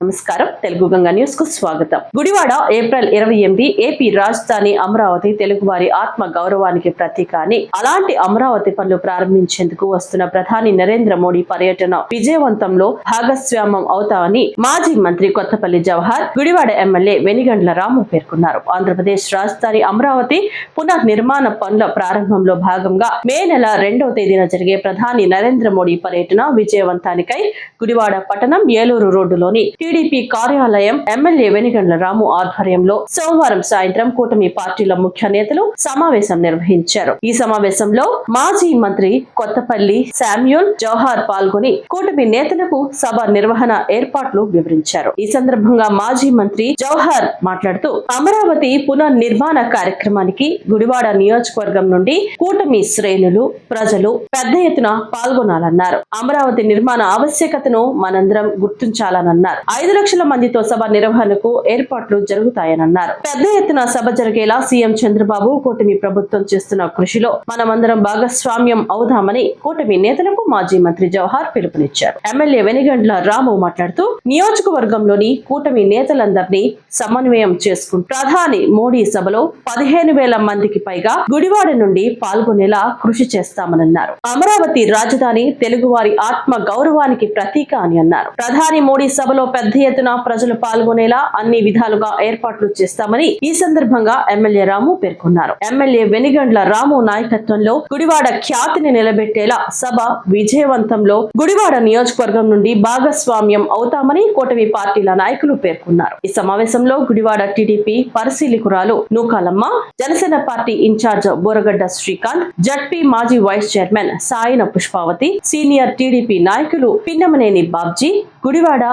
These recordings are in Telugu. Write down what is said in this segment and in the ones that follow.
నమస్కారం. తెలుగు గంగా న్యూస్కు స్వాగతం. గుడివాడ ఏప్రిల్ ఇరవై ఎనిమిది ఏపీ రాజధాని అమరావతి తెలుగువారి ఆత్మ గౌరవానికి ప్రతీక అని అలాంటి అమరావతి పనులు ప్రారంభించేందుకు వస్తున్న ప్రధాని నరేంద్ర మోడీ పర్యటన విజయవంతంలో భాగస్వామ్యం అవుతామని మాజీ మంత్రి కొత్తపల్లి జవహర్ గుడివాడ ఎమ్మెల్యే వెనిగండ్ల రాము పేర్కొన్నారు. ఆంధ్రప్రదేశ్ రాజధాని అమరావతి పునర్నిర్మాణ పనుల ప్రారంభంలో భాగంగా మే నెల రెండవ తేదీన జరిగే ప్రధాని నరేంద్ర మోడీ పర్యటన విజయవంతానికై గుడివాడ పట్టణం ఏలూరు రోడ్డులోని టీడీపీ కార్యాలయం ఎమ్మెల్యే వెనిగండ్ల రాము ఆధ్వర్యంలో సోమవారం సాయంత్రం కూటమి పార్టీల ముఖ్య నేతలు సమావేశం నిర్వహించారు. ఈ సమావేశంలో మాజీ మంత్రి కొత్తపల్లి శామ్యూల్ జవహర్ పాల్గొని కూటమి నేతలకు సభ నిర్వహణ ఏర్పాట్లు వివరించారు. ఈ సందర్భంగా మాజీ మంత్రి జవహర్ మాట్లాడుతూ అమరావతి పునర్నిర్మాణ కార్యక్రమానికి గుడివాడ నియోజకవర్గం నుండి కూటమి శ్రేణులు ప్రజలు పెద్ద ఎత్తున పాల్గొనాలన్నారు. అమరావతి నిర్మాణ ఆవశ్యకతను మనందరం గుర్తించాలన్నారు ఐదు లక్షల మందితో సభ నిర్వహణకు ఏర్పాట్లు జరుగుతాయనన్నారు. పెద్ద ఎత్తున సభ జరిగేలా సీఎం చంద్రబాబు కూటమి ప్రభుత్వం చేస్తున్న కృషిలో మనమందరం భాగస్వామ్యం అవుదామని కూటమి నేతలకు మాజీ మంత్రి జవహర్ పిలుపునిచ్చారు. ఎమ్మెల్యే వెనిగండ్ల రాము మాట్లాడుతూ నియోజకవర్గంలోని కూటమి నేతలందరినీ సమన్వయం చేసుకుంటూ ప్రధాని మోడీ సభలో పదిహేను వేల మందికి పైగా గుడివాడ నుండి పాల్గొనేలా కృషి చేస్తామన్నారు అమరావతి రాజధాని తెలుగువారి ఆత్మ గౌరవానికి ప్రతీక అని అన్నారు. ప్రధాని మోడీ సభలో పెద్ద ఎత్తున ప్రజలు పాల్గొనేలా అన్ని విధాలుగా ఏర్పాట్లు చేస్తామని ఈ సందర్భంగా ఎమ్మెల్యే రాము పేర్కొన్నారు. ఎమ్మెల్యే వెనిగండ్ల రాము నాయకత్వంలో గుడివాడ ఖ్యాతిని నిలబెట్టేలా సభ విజయవంతంలో గుడివాడ నియోజకవర్గం నుండి భాగస్వామ్యం అవుతామని కూటమి పార్టీల నాయకులు పేర్కొన్నారు. ఈ సమావేశంలో Gudivada TDP పరిశీలకురాలు Nookalamma Janasena party in-charge Boragadda Srikanth ZP మాజీ vice chairman Sayina Pushpavathi senior TDP నాయకులు పిన్నమనేని బాబ్జీ గుడివాడ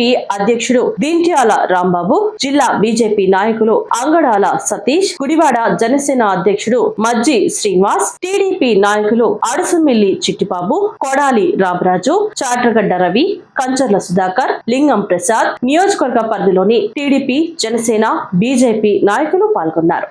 టీడీపీ అధ్యక్షుడు దింట్యాల రాంబాబు జిల్లా బీజేపీ నాయకులు అంగడాల సతీష్ గుడివాడ జనసేన అధ్యక్షుడు మజ్జి శ్రీనివాస్ టీడీపీ నాయకులు అడుసుమిల్లి చిట్టిబాబు కొడాలి రామరాజు చాట్రగడ్డ రవి కంచర్ల సుధాకర్ లింగం ప్రసాద్ నియోజకవర్గ పరిధిలోని టీడీపీ జనసేన బీజేపీ నాయకులు పాల్గొన్నారు.